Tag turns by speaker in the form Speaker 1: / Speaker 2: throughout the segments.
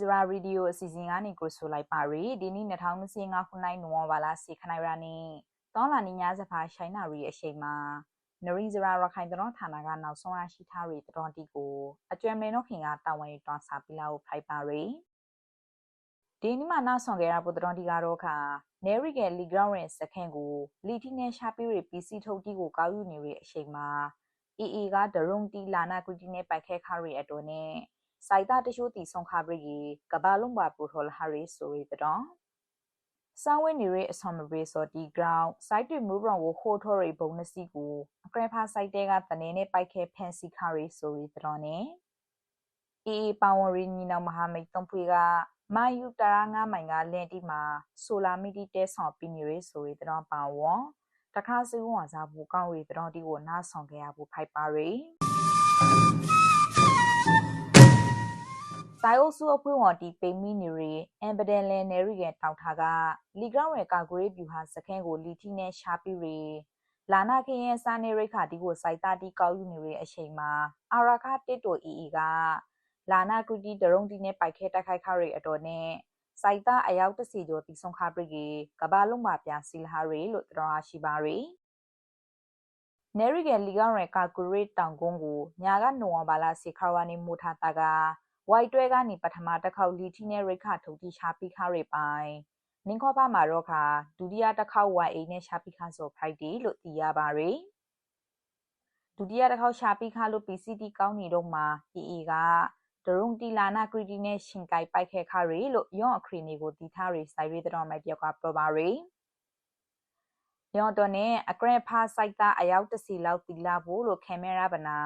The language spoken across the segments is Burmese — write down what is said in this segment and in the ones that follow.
Speaker 1: ဇရာရေဒီယိုအစီအစဉ်ကနေကိုဆိုလိုက်ပါရီဒီနေ့2025ခုနှစ်နိုဝင်ဘာလ10ခနိုင်ရနေတောင်းလာနေညစဖာရှိုင်းနာရီအချိန်မှာနရင်းဇရာရခိုင်တော်ဌာနကနောက်ဆုံးရရှိထားရီတော်တီကိုအကျွမ်းမင်းတို့ခင်ကတာဝန်ယူတွန်းစာပြလာကိုဖိုက်ပါရီဒီနေ့မှနောက်ဆောင်ခဲ့ရဖို့တော်တီကတော့ခါနေရီကလီဂရောင်းရဲ့စခန့်ကိုလီတီနဲ့ရှာပီရီပီစီထုတ်တီကိုကောက်ယူနေရီအချိန်မှာအီအီကဒရုံတီလာနာကရီတီနဲ့ပိုက်ခဲခါရီအတော်နဲ့ စိုက်တာတရှိုးတီဆုံးခါပရိကဘာလုံးပါပူထော်လဟာရီဆိုရီတောစာဝင်းနေရအဆောင်မဘေစော်ဒီဂရောင်းစိုက်တွမူရောင်ကိုဟိုထော်ရီဘုံနစီကိုအကရဖာစိုက်တဲကတနေနဲ့ပိုက်ခဲဖန်စီခါရီဆိုရီတောနဲ့အေးပါဝန်ရီညီနောင်မဟာမိတ်တုံးဖွေကမာယူတရာငါမိုင်ကလန်တီမှာဆိုလာမီတီတဲဆောင်ပီနေရီဆိုရီတောပါဝေါ်တခါစီဝါစားဘူးကောင်းရီတောတီကိုနားဆောင်ခဲ့ရဘူးဖိုက်ပါရီ ဆိုင်အိုဆူအဖွင့်ဝတီပိမီနီရီအမ်ဘဒန်လန်နယ်ရီရဲ့တောက်ထားကလီဂရောင်းရဲ့ကာဂရေးဗျူဟာစခန်းကိုလီတီနဲ့ရှာပီရီလာနာခရင်စာနေရိခါတီကိုစိုက်တာတီကောက်ယူနေရအချိန်မှာအာရာခတစ်တိုအီအီကလာနာကူတီဒရုံတီနဲ့ပိုက်ခဲတိုက်ခိုက်ခရီအတော်နဲ့စိုက်တာအယောက်တစီကျော်တီဆုံးခပရိကေကဘာလုံးပါပြစီလဟာရီလို့တော်ရှိပါရီနယ်ရီကလီဂရောင်းရဲ့ကာဂရေးတောင်ကုန်းကိုညာကနိုဝမ်ဘာလာစီခါဝါနီမူထာတာက ဝိုက်တွဲကနေပထမတစ်ခေါက်လီတီနဲ့ရိခထုတ်တီရှာပိခရိပိုင်နင်းခေါပါမှာတော့ခါဒုတိယတစ်ခေါက်ဝိုင်အိနဲ့ရှာပိခဆိုဖိုက်တီလို့သိရပါရယ်ဒုတိယတစ်ခေါက်ရှာပိခလို့ PCT ကောင်းနေတော့မှာ EE ကဒရုံတီလာနာကရီတီနဲ့ရှင်ကိုက်ပိုက်ခဲခရီလို့ယောအခရီနေကိုတီထားရီဆိုင်ရီတော်မိုက်တယောက်ကပြောပါရယ် ယောတော်နဲ့အကရက်ဖာစိုက်တာအယောက်တစီလောက်တီလာဖို့လို့ကင်မရာဗနာ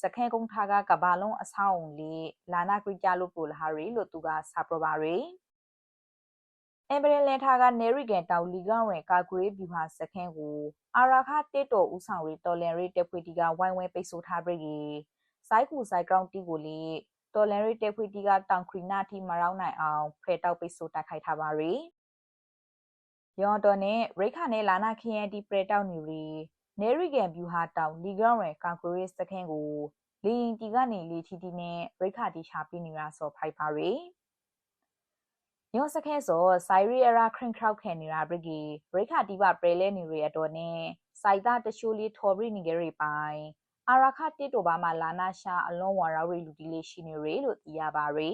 Speaker 1: စခဲကုန်းထားကကဘာလုံးအဆောင်လေးလာနာကရိကြလို့ပိုလဟာရီလို့သူကစာပရပါရီအမ်ဘရလန်ထားကနေရီကန်တောက်လီဂရင်ကာဂရေးဗျူဟာစခန်းကိုအာရာခတစ်တော်ဦးဆောင်ရီတော်လန်ရီတက်ဖွေတီကဝိုင်းဝဲပိတ်ဆို့ထားပြီးစိုက်ကူစိုက်ကောင်တီကိုလေတော်လန်ရီတက်ဖွေတီကတောင်ခရီနာတီမရောက်နိုင်အောင်ဖဲတောက်ပိတ်ဆို့တိုက်ခိုက်ထားပါရီ ယော်တော်နဲ့ရိခါနဲ့လာနာခီယန်တီပရတောက်နေရီနေရီဂန်ဗျူဟာတောင်လီဂရန်ကွန်ကရစ်စခန်းကိုလီရင်တီကနေလီတီတီနဲ့ရိခါတီရှာပြနေရဆိုဖိုက်ပါရီညောစခဲဆိုဆိုင်ရီအရာခရင်ခရောက်ခဲနေတာဘရဂီရိခါတီပါပရလဲနေရအတော်နဲ့စိုက်တာတရှိုးလေးထော်ဘရီနေကြရိပိုင်အာရာခတစ်တိုဘာမှာလာနာရှာအလွန်ဝါရာရီလူတီလေးရှိနေရလို့သိရပါရီ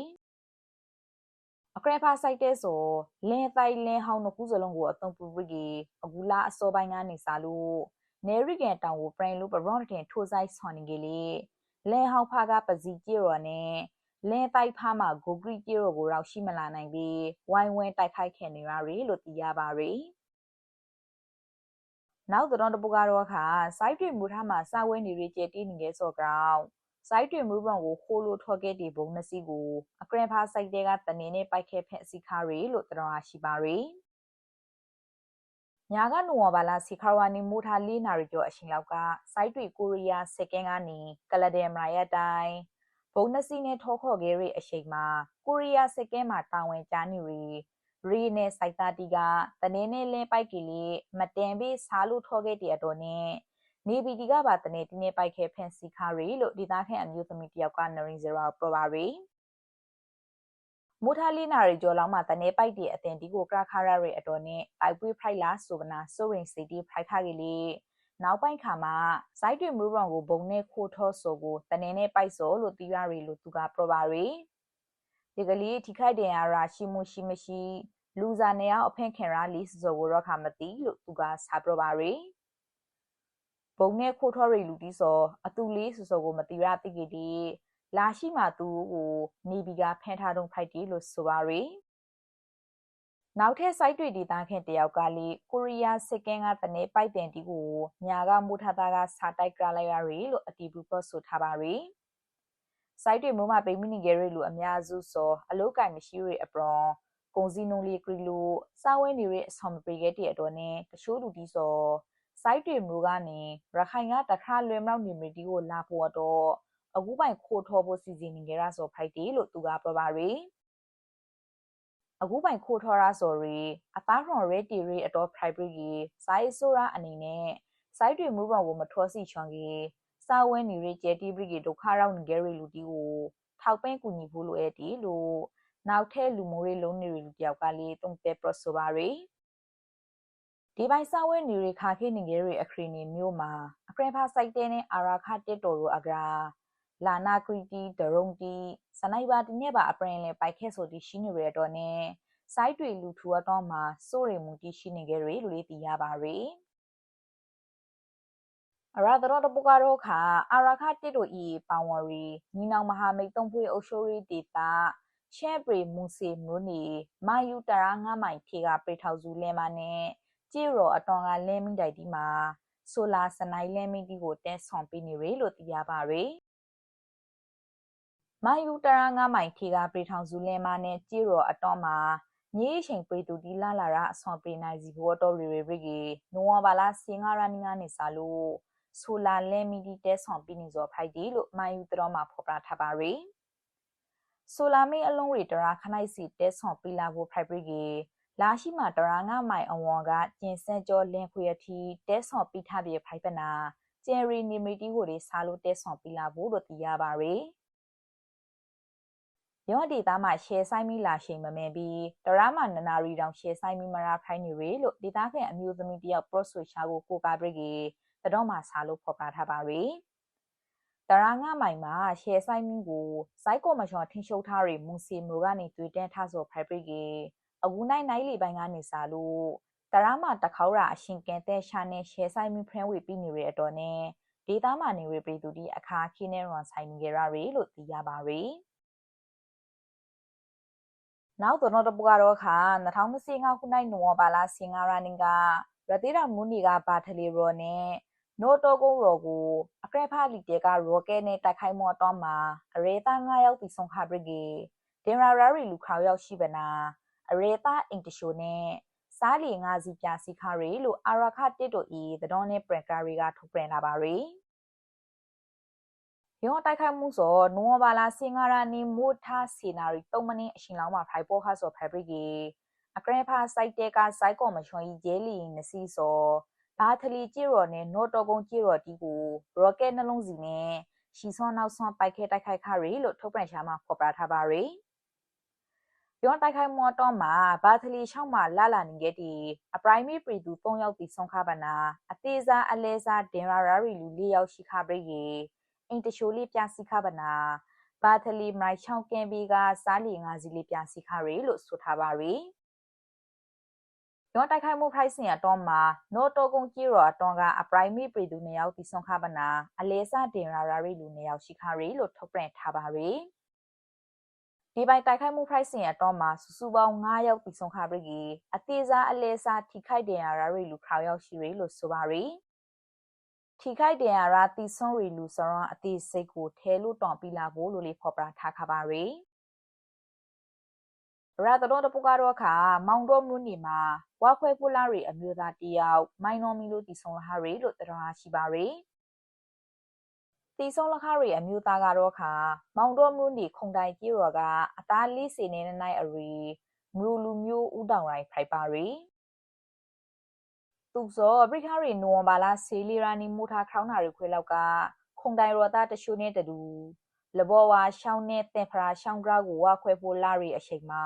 Speaker 1: အကရဖာစိုက်တဲ့ဆိုလင်းတိုင်လင်းဟောင်းတို့ခုစလုံးကိုအသုံးပြုပြီးအခုလာအစောပိုင်းကနေစားလို့နေရီကန်တောင်ကိုပရင်လူပရော့တင်ထိုးဆိုင်ဆွန်နေကလေးလဲဟောက်ဖာကပစီကြေရော်နဲ့လဲတိုက်ဖားမှာဂိုဂရီကြေရော်ကိုရောက်ရှိမလာနိုင်ပြီးဝိုင်းဝန်းတိုက်ခိုက်ခဲ့နေရရီလို့သိရပါရီနောက်တော့တပုကတော့ခါစိုက်တွေမူထားမှာစာဝဲနေရီကျဲတီးနေခဲ့စောကောင် စိုက်တွေမူပုံကိုခိုးလို့ထော်ခဲ့တဲ့ဘုံနှစီကိုအကရဖာစိုက်တဲ့ကတနေနဲ့ပိုက်ခဲဖက်စီခါရီလို့တော်ရှိပါရီညာကနိုဝဘာလာစီခါဝါနီမူထာလီနာရီကျော်အရှင်လောက်ကစိုက်တွေကိုရီးယားစက်ကင်းကနေကလဒဲမရာယတိုင်းဘုံနစီနဲ့ထောခေါ်ခဲ့ရအချိန်မှာကိုရီးယားစက်ကင်းမှာတာဝန်ကြားနေရီရီနဲ့စိုက်တာတီကတနေနဲ့လင်းပိုက်ကလေးမတန်ပြီးစားလို့ထောခဲ့တဲ့အတော်နဲ့ နေပီတီကပါတနေတင်းနဲ့ပိုက်ခဲဖန်စီခါရီလို့ဒေသခံအမျိုးသမီးတယောက်ကနရင်ဇရာပရပါရီမိုထာလီနာရီကျော်လောင်းမှာတနေပိုက်တီအတင်ဒီကိုကရခါရရီအတော်နဲ့တိုက်ပွေးဖိုက်လာဆိုဗနာဆိုရင်စီတီဖိုက်ခါကြီးလေနောက်ပိုင်းခါမှာဇိုက်တွေမူရောင်ကိုဘုံနဲ့ခိုးထောဆိုကိုတနေနဲ့ပိုက်စောလို့တီရရီလို့သူကပရပါရီဒီကလေးထိခိုက်တယ်ရာရှိမှုရှိမရှိလူစားနေအောင်အဖင့်ခင်ရာလီဆိုကိုတော့ခါမသိလို့သူကစာပရပါရီ ဘုံနဲ့ခိုးထောရီလူတီစောအတူလေးဆိုဆိုကိုမတီရတိကတီလာရှိမှသူကိုနေဘီကဖန်ထားတုံဖိုက်တီလို့ဆိုပါရီနောက်ထပ် site တွေဒေတာခင်တယောက်ကလေကိုရီးယားစစ်ကင်းကတနေပိုက်တင်တီကိုညာကမူထတာကစာတိုက်ကြလိုက်ရရီလို့အတီးဘူးပတ်ဆိုထားပါရီ site တွေမို့မှပိမိနေကြရီလို့အများစုဆိုအလုတ်ကင်မရှိရီအပရွန်ကုန်စည်နှုန်းလေးကရီလို့စာဝဲနေရီအဆောင်မပေးခဲ့တဲ့အတွက်နဲ့တချို့လူတီဆို site တွေမျိုးကနေရခိုင်ကတခါလွယ်မြောက်နေမီတီကိုလာဖို့တော့အခုပိုင်ခိုးထောဖို့စီစဉ်နေကြတာဆိုဖိုက်တီလို့သူကပြောပါရီအခုပိုင်ခိုးထောရဆိုရီအသားရွန်ရဲတီရီအတော် private ကြီးစိုင်းဆိုရာအနေနဲ့စိုင်းတွေမူပောင်ကိုမထောစီချွန်ကြီးစာဝဲနေရီကျဲတီပရိကဒုက္ခရောက်နေကြရီလူတီကိုထောက်ပင်းကူညီဖို့လိုအပ်တီလို့နောက်ထဲလူမိုးတွေလုံးနေလူတယောက်ကလေးတုံတဲပရဆိုပါရီ ဒီပိုင်းစာဝဲနေရခါခေနေကြရအခရီနေမျိုးမှာအကရဖာစိုက်တဲ့နဲ့အာရာခတက်တော်ရိုအကရာလာနာခရီတီဒရုံတီစနိုင်ပါတင်းနဲ့ပါအပရင်လေပိုက်ခဲဆိုတီရှိနေရတော့နဲ့စိုက်တွေလူထူအတော့မှာစိုးရိမ်မှုတီရှိနေကြရလို့လေးသိရပါရီအရာတော်တပုကတော့ခါအာရာခတစ်တို့ဤပောင်ဝရီညီနောင်မဟာမိတ်သုံးဖွေအုပ်ရှိုးရီဒေတာရှဲပရီမူစီမွနီမာယူတရာငါမိုင်ထေကပရိထောက်စုလဲမနဲ့ ကြည်ရောအတော်ကလဲမိတိုင်ဒီမှာဆိုလာစနိုင်းလဲမိတီကိုတဲဆောင်ပေးနေရလို့သိရပါရယ်မာယူတရာငါမိုင်ထေကပရိထောင်စုလဲမနဲ့ကြည်ရောအတော်မှာညေးချိန်ပရိတူဒီလာလာရာအဆောင်ပေးနိုင်စီဘောတော်ရီရီရီကနိုဝဘာလာစင်ငါရနီငါနေစာလို့ဆိုလာလဲမီဒီတဲဆောင်ပြီးနေစောဖိုက်ဒီလို့မာယူတော်မှာဖော်ပြထားပါရယ်ဆိုလာမေအလုံးရီတရာခနိုင်စီတဲဆောင်ပြီးလာဖို့ဖိုက်ပရီက လာရှိမှာတရာငါမိုင်အဝေါ်ကကျင်စက်ကျော်လင်းခွေအထီတဲဆောင်ပြီးထားပြီးဖိုက်ပနာကျယ်ရီနီမီတီကိုတွေစားလို့တဲဆောင်ပြီးလာဖို့လို့သိရပါရယ်ရော့ဒေတာမှာရှယ်ဆိုင်မီလာရှိန်မမဲပြီးတရမနနာရီတောင်ရှယ်ဆိုင်မီမရာဖိုင်းနေရလို့ဒေတာခန့်အမျိုးသမီးတယောက်ပရော့ဆိုရှာကိုကိုကားပရိကေတတော်မှာစားလို့ဖော်ပြထားပါရယ်တရာငါမိုင်မှာရှယ်ဆိုင်မီကိုစိုက်ကောမရှော်ထင်းရှုပ်ထားရမူစီမိုကနေတွေ့တန်းထားဆိုဖိုင်ပရိကေ အကူနိုင်နိုင်လီပိုင်းကနေစားလို့တရာမှာတခေါရာအရှင်ကန်တဲ့ရှာနဲ့ရှယ်ဆိုင်မီဖရန်ဝေပြီးနေရတော့နဲ့ဒေတာမှာနေရပြည်သူဒီအခါခင်းနဲ့ရွန်ဆိုင်နေကြရရလို့သိရပါရယ်နောက်တော့တော့ပကတော့ခါ2025ခုနှစ်နိုဝင်ဘာလစင်္ဂါရနင်ကရတိရမူနီကဘာထလီရောနဲ့နိုတိုကုန်းရောကိုအကရဖာလီတေကရောကဲနဲ့တိုက်ခိုက်မောတော့မှာအရေသား9ယောက်တီဆုံးခဘရဂီတင်ရာရာရီလူခေါရောက်ရှိပနာ အရေသားအင်တရှိုနဲ့စားလီငါးစီပြစီခါရီလို့အာရခတစ်တို့ဤသတော်နဲ့ပရန်ကာရီကထုတ်ပြန်လာပါရီရောတိုက်ခိုက်မှုဆိုနိုဝဘာလာစင်ငါရာနီမိုထားစီနာရီ၃မိနစ်အရှင်လောင်းမှာဖိုင်ပေါ်ခါဆိုဖက်ဘရဂီအကရဖာစိုက်တဲကစိုက်ကောမချွန်ကြီးဂျဲလီနစီဆိုဘာထလီကြည့်ရော်နဲ့နော့တော်ကုန်းကြည့်ရော်တီကိုရော့ကက်နှလုံးစီနဲ့ရှီဆွန်နောက်ဆွန်ပိုက်ခဲတိုက်ခိုက်ခရီလို့ထုတ်ပြန်ရှာမှာဖော်ပြထားပါရယ် ပြောင်းတိုက်ခိုက်မော်တော့မှာဘာထလီရှောင်းမှာလာလာနေခဲ့တီအပရိုင်မီပရီသူ၃ယောက်တီဆုံးခပါနာအသေးစားအလဲစားဒင်ရာရာရီလူ၄ယောက်ရှိခပရိရေအင်တရှိုလေးပြစီခပါနာဘာထလီမိုင်ချောင်းကင်ဘီကစားလီငါးစီလေးပြစီခရီလို့ဆိုထားပါရယ်ရောတိုက်ခိုက်မှုဖိုက်စင်အတော့မှာနိုတိုကုံကြီးရောအတော့ကအပရိုင်မီပရီသူနေရောက်တီဆွန်ခပနာအလဲစတင်ရာရာရီလူနေရောက်ရှိခရီလို့ထုတ်ပြန်ထားပါရယ် ဒီပိုင်တိုက်ခိုက်မှုဖိုက်စင်အတော့မှာစုစုပေါင်း9ရောက်တီဆွန်ခပရီအသေးစားအလဲစားထိခိုက်တင်ရာရာရီလူခေါရောက်ရှိရီလို့ဆိုပါရယ်ထိခိုက်တင်ရာရာတီဆွန်ရီလူစရောအသေးစိတ်ကိုထဲလို့တောင်ပြလာဖို့လို့လေးဖော်ပြထားခပါရယ်ရာတတော်တပုကတော့ခါမောင်တော်မြို့နေမှာဝါခွဲပူလာရီအမျိုးသားတယောက်မိုင်နော်မီလို့တည်ဆုံလာရီလို့တရားရှိပါရီ တည်ဆုံလခရီအမျိုးသားကတော့ခါမောင်တော်မြို့နေခုံတိုင်ကြီးရောကအသားလေးစင်နေနိုင်အရီမလူလူမျိုးဥတောင်ရိုင်းဖိုက်ပါရီသူစောပရိခရီနိုဝမ်ဘာလာဆေလီရာနီမူထားခေါင်းနာရီခွဲလောက်ကခုံတိုင်ရောသားတရှုနဲ့တူလဘောဝါရှောင်းနဲ့တင်ဖရာရှောင်းကရာကိုဝါခွဲဖို့လာရီအချိန်မှာ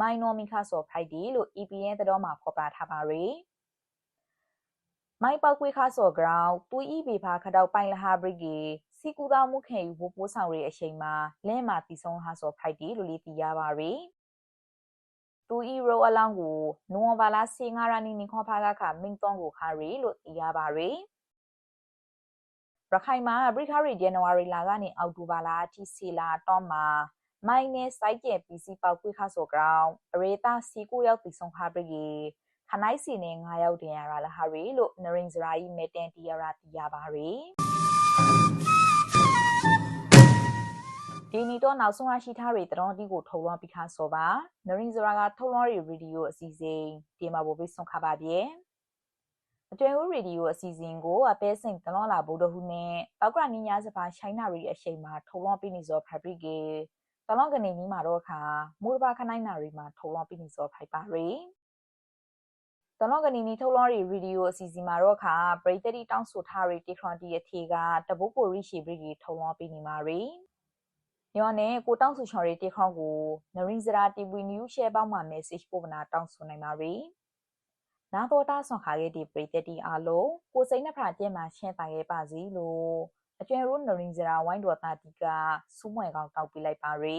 Speaker 1: မိုင်နော်မီခါဆော်ဖိုက်ဒီလို့ EPN တော်မှာဖော်ပြထားပါရီမိုင်ပောက်ကွေးခါဆော်ဂရောင်းတူဤဘေဖာခတောက်ပိုင်လဟာဘရိဂီ စီကူတာမှုခင်ယူဖို့ပိုးဆောင်ရီအချိန်မှာလဲမှာတီဆုံးဟာဆော်ဖိုက်ဒီလို့လေးသိရပါရီတူဤရိုအလောင်းကိုနိုဝဘာလာစီငါရာနီနီခေါဖာကခမင်းတုံးကိုခါရီလို့သိရပါရီရခိုင်မှာဘရိခရီဇန်နဝါရီလကနေအောက်တိုဘာလအထိစီလာတော့မှာမိုင်းနဲ့စိုက်ကျဲပီစီပေါက်ကွေးခါဆိုကောင်အရေတာစီကိုရောက်တီဆုံခါပရီခနိုင်စီနဲ့9ရောက်တင်ရတာလားဟာရီလို့နရင်စရာကြီးမေတန်တီရရာတီရပါရီ ဒီနီတော့နောက်ဆုံးရရှိထားတွေတတော်တီကိုထုတ်လွှင့်ပြီးခါဆိုပါနရင်စရာကထုတ်လွှင့်ရီဗီဒီယိုအစီအစဉ်ဒီမှာပို့ပြီးဆုံးခါပါပြေအတွဲဦးရေဒီယိုအစီအစဉ်ကိုအပဲစင်တလောလာဗုဒ္ဓဟူးနဲ့ပောက်ကရနီညာစပါရှိုင်းနာရီအချိန်မှာထုံလောပြီးနေစောဖက်ဘရိကေတလောကနေနီးမှာတော့ခါမူရပါခနိုင်နာရီမှာထုံလောပြီးနေစောဖိုက်ပါရီတလောကနေနီထုံလောရီဗီဒီယိုအစီအစဉ်မှာတော့ခါပရိသတ်တောင်းဆိုထားရီတီခရွန်တီအထေကတပုတ်ကိုရီရှီဘရိကေထုံလောပြီးနေမှာရီ ယောနဲ့ကိုတောင်းစုချော်ရီတေခေါကိုနရင်းစရာတီဗီနျူးရှဲပေါင်းမှာ message ပို့မနာတောင်းဆိုနိုင်ပါရီနာတော်တာဆွန်ခါခဲ့ဒီပရိသတ်တီအားလုံးကိုစိတ်နှဖရာကျဲမှာရှင်းတာခဲ့ပါစီလို့အကျွဲရိုးနရင်းစရာဝိုင်းတော်တာတီကစူးမွဲကောင်တောက်ပြလိုက်ပါရီ